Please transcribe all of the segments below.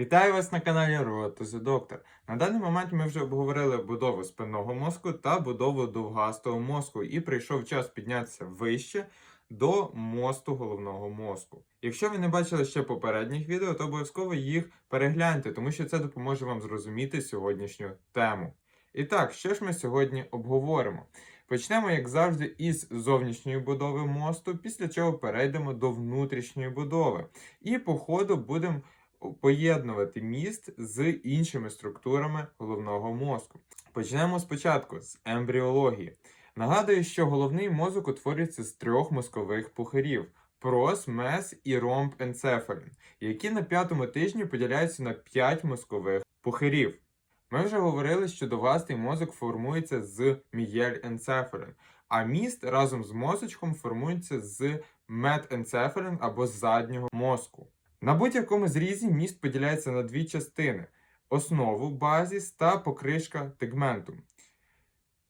Вітаю вас на каналі Doctor. На даний момент ми вже обговорили будову спинного мозку та будову довгастого мозку, і прийшов час піднятися вище до мосту головного мозку. Якщо ви не бачили ще попередніх відео, то обов'язково їх перегляньте, тому що це допоможе вам зрозуміти сьогоднішню тему. І так, що ж ми сьогодні обговоримо? Почнемо, як завжди, із зовнішньої будови мосту, після чого перейдемо до внутрішньої будови. І по ходу будемо поєднувати міст з іншими структурами головного мозку. Почнемо спочатку з ембріології. Нагадую, що головний мозок утворюється з трьох мозкових пухирів. Прос, мес і ромб енцефалін, які на п'ятому тижні поділяються на п'ять мозкових пухирів. Ми вже говорили, що довгастий мозок формується з мієль-енцефалін, а міст разом з мозочком формується з метенцефалін або з заднього мозку. На будь-якому зрізі міст поділяється на дві частини: основу базіс та покришка тегментум.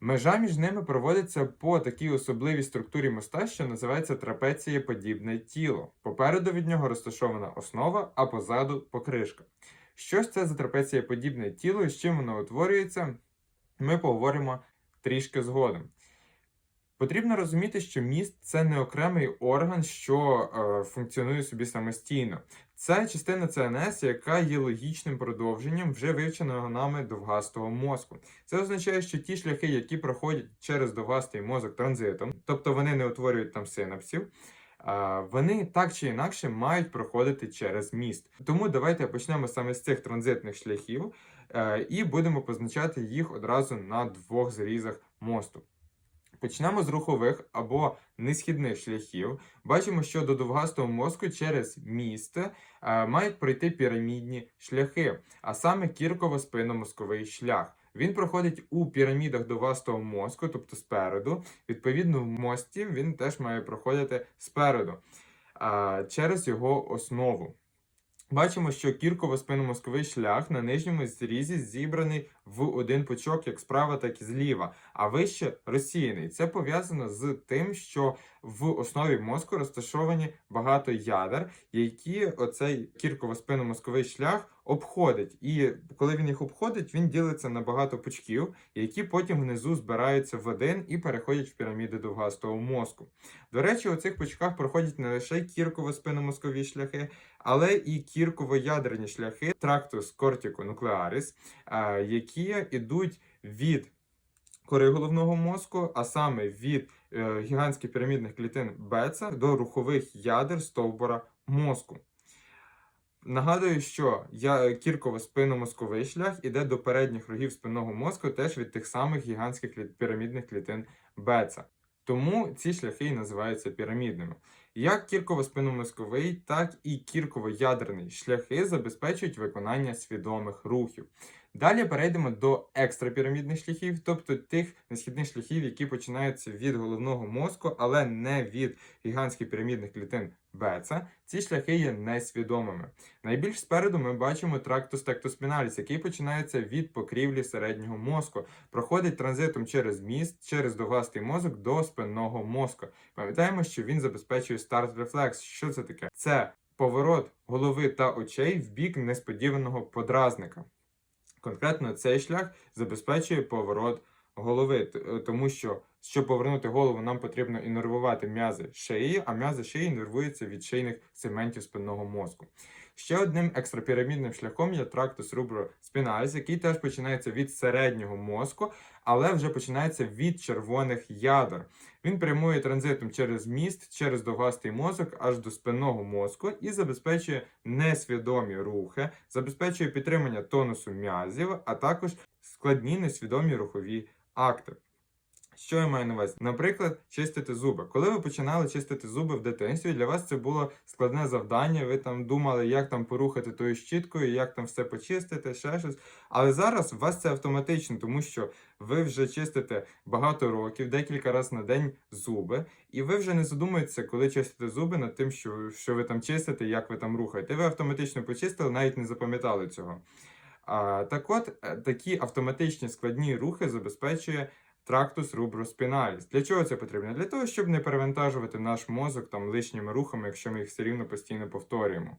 Межа між ними проводиться по такій особливій структурі моста, що називається трапецієподібне тіло. Попереду від нього розташована основа, а позаду покришка. Що ж це за трапецієподібне тіло і з чим воно утворюється, ми поговоримо трішки згодом. Потрібно розуміти, що міст це не окремий орган, що е, функціонує собі самостійно. Це частина ЦНС, яка є логічним продовженням вже вивченого нами довгастого мозку. Це означає, що ті шляхи, які проходять через довгастий мозок транзитом, тобто вони не утворюють там синапсів, вони так чи інакше мають проходити через міст. Тому давайте почнемо саме з цих транзитних шляхів е, і будемо позначати їх одразу на двох зрізах мосту. Почнемо з рухових або несхідних шляхів. Бачимо, що до довгастого мозку через міст е, мають пройти пірамідні шляхи, а саме кірково-спинномозковий шлях. Він проходить у пірамідах довгастого мозку, тобто спереду. Відповідно, в мості він теж має проходити спереду е, через його основу. Бачимо, що кірково-спинномозковий шлях на нижньому зрізі зібраний в один пучок як справа, так і зліва, а вище розсіяний. Це пов'язано з тим, що в основі мозку розташовані багато ядер, які оцей кірково-спиномозковий шлях обходить. І коли він їх обходить, він ділиться на багато пучків, які потім внизу збираються в один і переходять в піраміди довгастого мозку. До речі, у цих пучках проходять не лише кірково-спиномозкові шляхи, але і кірково-ядерні шляхи трактус кортиконуклеаріс, які йдуть від кори головного мозку, а саме від е, гігантських пірамідних клітин Беца до рухових ядер стовбура мозку. Нагадую, що кірково-спинномозковий шлях іде до передніх рогів спинного мозку теж від тих самих гігантських пірамідних клітин Беца. Тому ці шляхи і називаються пірамідними. Як кірково-спинномозковий, так і кірково-ядерний шляхи забезпечують виконання свідомих рухів. Далі перейдемо до екстрапірамідних шляхів, тобто тих несхідних шляхів, які починаються від головного мозку, але не від гігантських пірамідних клітин Беца. Ці шляхи є несвідомими. Найбільш спереду ми бачимо трактус тектоспіналіс, який починається від покрівлі середнього мозку, проходить транзитом через міст, через довгастий мозок до спинного мозку. Пам'ятаємо, що він забезпечує старт рефлекс. Що це таке? Це поворот голови та очей в бік несподіваного подразника. Конкретно цей шлях забезпечує поворот голови, тому що щоб повернути голову, нам потрібно іннервувати м'язи шиї, а м'язи шиї іннервуються від шийних сегментів спинного мозку. Ще одним екстрапірамідним шляхом є трактус руброспіналіс, який теж починається від середнього мозку, але вже починається від червоних ядер. Він прямує транзитом через міст, через довгастий мозок аж до спинного мозку і забезпечує несвідомі рухи, забезпечує підтримання тонусу м'язів, а також складні несвідомі рухові акти. Що я маю на увазі? Наприклад, чистити зуби. Коли ви починали чистити зуби в дитинстві, для вас це було складне завдання. Ви там думали, як там порухати тою щіткою, як там все почистити, ще щось. Але зараз у вас це автоматично, тому що ви вже чистите багато років, декілька разів на день зуби, і ви вже не задумуєтеся, коли чистите зуби над тим, що, що ви там чистите, як ви там рухаєте. Ви автоматично почистили, навіть не запам'ятали цього. А, так от, е, такі автоматичні складні рухи забезпечує трактус руброспіналіс. Для чого це потрібно? Для того, щоб не перевантажувати наш мозок там лишніми рухами, якщо ми їх все рівно постійно повторюємо.